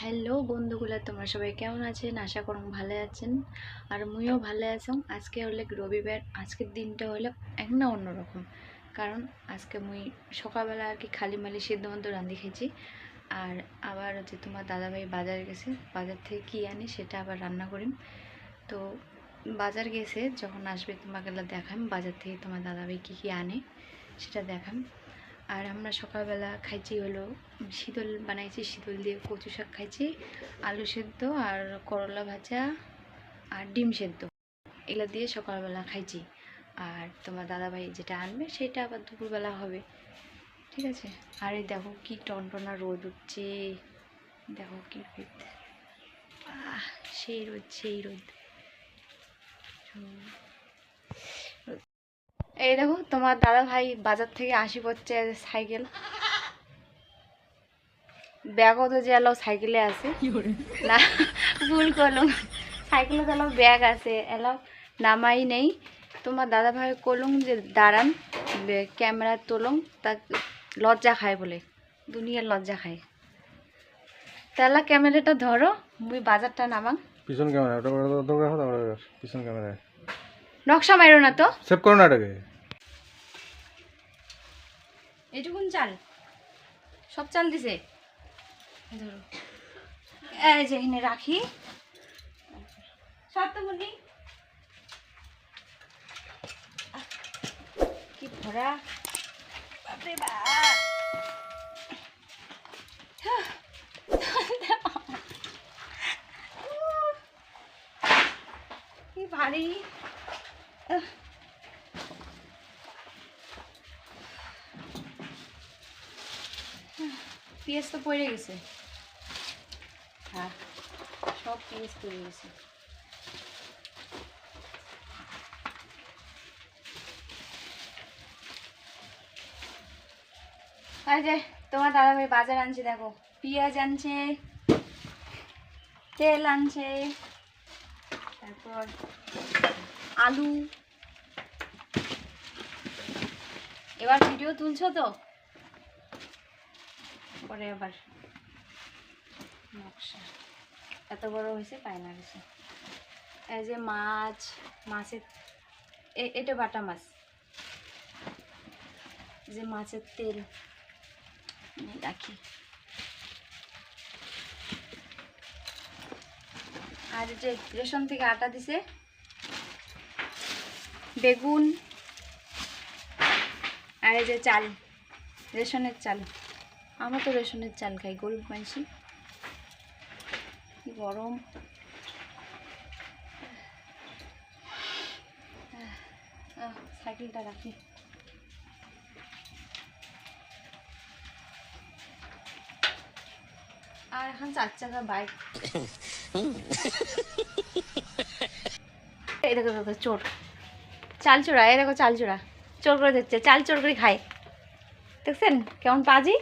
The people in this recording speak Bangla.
হ্যালো বন্ধুগুলা, তোমরা সবাই কেমন আছেন? আশা করুন ভালো আছেন। আর মুইও ভালো আছো। আজকে হলে রবিবার, আজকের দিনটা হলো এক না অন্যরকম কারণ আজকে মুই সকালবেলা আর কি খালি মালি সিদ্ধ মতো রান্ধি খেয়েছি। আর আবার হচ্ছে তোমার দাদাভাই বাজারে গেছে। বাজার থেকে কী আনি সেটা আবার রান্না করিম। তো বাজার গেছে, যখন আসবে তোমাকে দেখাম, বাজার থেকে তোমার দাদাভাই কী কী আনে সেটা দেখাম। আর আমরা সকালবেলা খাইছি হলো শীতল, বানাইছি শীতল দিয়ে কচু শাক খাইছি, আলু সেদ্ধ আর করলা ভাজা আর ডিম সেদ্ধ। এগুলো দিয়ে সকালবেলা খাইছি। আর তোমার দাদাভাই যেটা আনবে সেটা আবার দুপুরবেলা হবে। ঠিক আছে? আর এই দেখো কি টনটনা রোদ উঠছে। দেখো কি রোদ। সেই রোদ সেই রোদ। এই দেখো তোমার দাদা ভাই বাজার থেকে আসি পড়ছে সাইকেল। ব্যাগও তো যে এলো সাইকেলে আছে। না ভুল করলাম। সাইকেলে তো ব্যাগ আছে এলাও নামাই নেই। তোমার দাদা ভাই করলুম যে দাঁড়ান ক্যামেরা তোলুম তা লজ্জা খায় বলে দুনিয়ার লজ্জা খায়। তাহলে ক্যামেরাটা ধরো মুই বাজারটা নামাং। পিছন ক্যামেরা পিছন ক্যামেরায়। নকশা মাইরো না তো? সেভ করো না এটাকে। এইটুকুন চাল? সব চাল দিছে? ধরো। এই যে এখানে রাখি। সব তো বলি কি ভরা। বাপরে বাপ। কি ভারী। পেঁয়াজ তো পড়ে গেছে। হ্যাঁ সব পেঁয়াজ পড়ে গেছে। যে তোমার দাদা ভাই বাজার আনছে, দেখো, পেঁয়াজ আনছে, তেল আনছে, তারপর আলু। এবার ভিডিও তুলছো তো? পরে আবার নকশা। এত বড় হয়েছে পায়না গেছে এই যে মাছ, মাছের এটা বাটা মাছ। যে মাছের তেল। রাখি। আর যে রেশন থেকে আটা দিছে, বেগুন, আর এই যে চাল, রেশনের চাল। আমরা তো রেশনের চাল খাই, গরিব মানুষই। কি গরম। সাইকেলটা রাখি। আর এখন চার চাকা বাইক। এই দেখো দেখো, চোর। চাল চোরা, এই দেখো, চাল চোরা। চোর করে দিচ্ছে চাল চোর করে খায়। দেখছেন? কেমন পাজি?